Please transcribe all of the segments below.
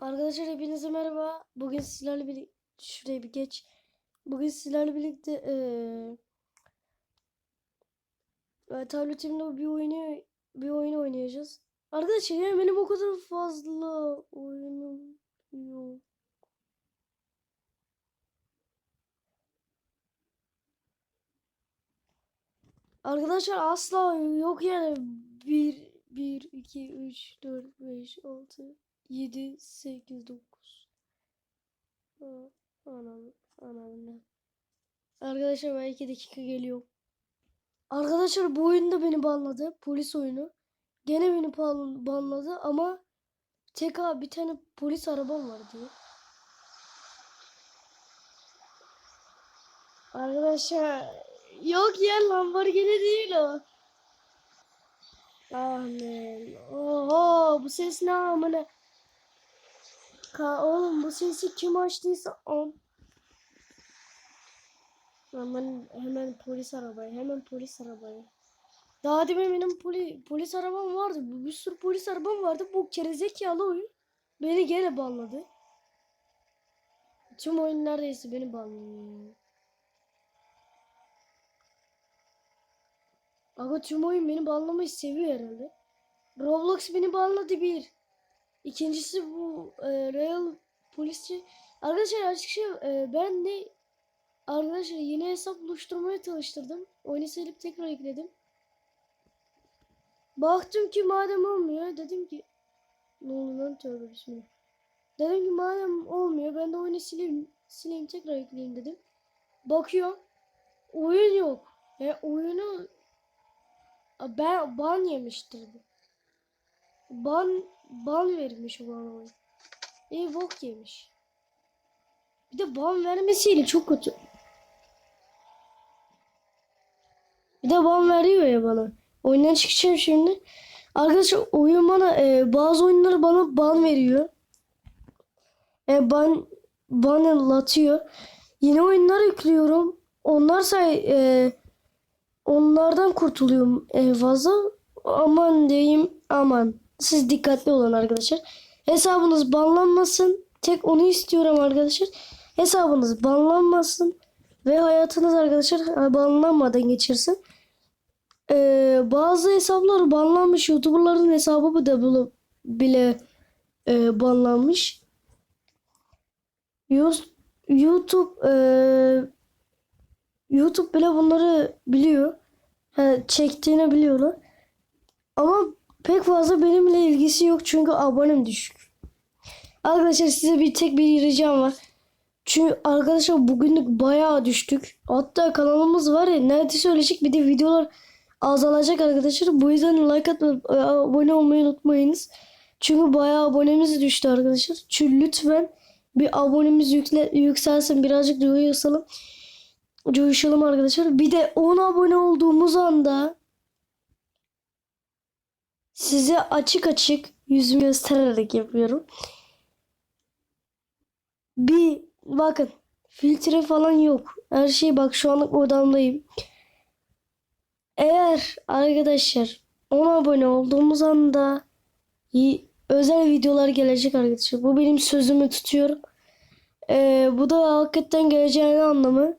Arkadaşlar hepinize merhaba. Bugün sizlerle birlikte şuraya bir geç. Bugün sizlerle birlikte eee e, tabletimde bir oyunu bir oyun oynayacağız. Arkadaşlar ya benim o kadar fazla oyunum yok. Arkadaşlar asla yok yani 1 1 2 3 4 5 6 7 8 9 Anam anam Arkadaşlar ben 2 dakika geliyorum. Arkadaşlar bu oyunda beni banladı. Polis oyunu. Gene beni ban- banladı ama tek bir tane polis arabam var diye. Arkadaşlar yok ya Lamborghini değil o. Amen. Oho bu ses ne amına. Ka oğlum bu sesi kim açtıysa on. Hemen hemen polis arabaya, hemen polis arabaya. Daha demin benim poli, polis arabam vardı. Bir sürü polis arabam vardı. Bu gerizekalı oyun beni gene banladı. Tüm oyun neredeyse beni banlıyor. Aga tüm oyun beni banlamayı seviyor herhalde. Roblox beni banladı bir. İkincisi bu e, Real Polisçi. Arkadaşlar açıkçası e, ben de arkadaşlar yeni hesap oluşturmaya çalıştırdım. Oyunu silip tekrar ekledim. Baktım ki madem olmuyor dedim ki ne oldu lan tövbe bismillah. Dedim ki madem olmuyor ben de oyunu sileyim, sileyim tekrar ekleyeyim dedim. Bakıyor oyun yok. E, oyunu ben ban yemiştirdi. Ban ban vermiş bana oyun. İyi bok yemiş. Bir de ban vermesiyle çok kötü. Bir de ban veriyor ya bana. Oyundan çıkacağım şimdi. Arkadaşlar oyun bana e, bazı oyunları bana ban veriyor. E, ban ban atıyor. Yeni oyunlar yüklüyorum. Onlar say e, onlardan kurtuluyorum en fazla. Aman diyeyim aman. Siz dikkatli olun arkadaşlar. Hesabınız banlanmasın. Tek onu istiyorum arkadaşlar. Hesabınız banlanmasın. Ve hayatınız arkadaşlar banlanmadan geçirsin. Ee, bazı hesaplar banlanmış. Youtuberların hesabı da bile, e, banlanmış. YouTube e, YouTube bile bunları biliyor. Ha, çektiğini biliyorlar. Ama pek fazla benimle ilgisi yok çünkü abonem düşük. Arkadaşlar size bir tek bir ricam var. Çünkü arkadaşlar bugünlük bayağı düştük. Hatta kanalımız var ya neredeyse ölecek bir de videolar azalacak arkadaşlar. Bu yüzden like atıp e, abone olmayı unutmayınız. Çünkü bayağı abonemiz düştü arkadaşlar. Çünkü lütfen bir abonemiz yükle, yükselsin birazcık coşalım. Coşalım arkadaşlar. Bir de 10 abone olduğumuz anda size açık açık yüzümü göstererek yapıyorum. Bir bakın filtre falan yok. Her şey bak şu anlık odamdayım. Eğer arkadaşlar 10 abone olduğumuz anda özel videolar gelecek arkadaşlar. Bu benim sözümü tutuyorum. Ee, bu da hakikaten geleceğini anlamı.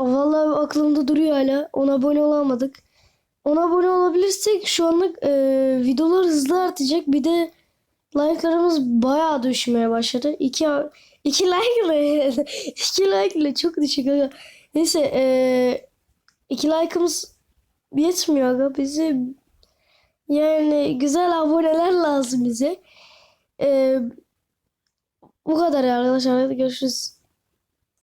Vallahi aklımda duruyor hala. 10 abone olamadık. 10 abone olabilirsek şu anlık e, videolar hızlı artacak. Bir de like'larımız bayağı düşmeye başladı. 2 2 like ile 2 like ile çok düşük aga. Neyse e, 2 like'ımız yetmiyor aga. Bize yani güzel aboneler lazım bize. E, bu kadar arkadaşlar. Hadi görüşürüz.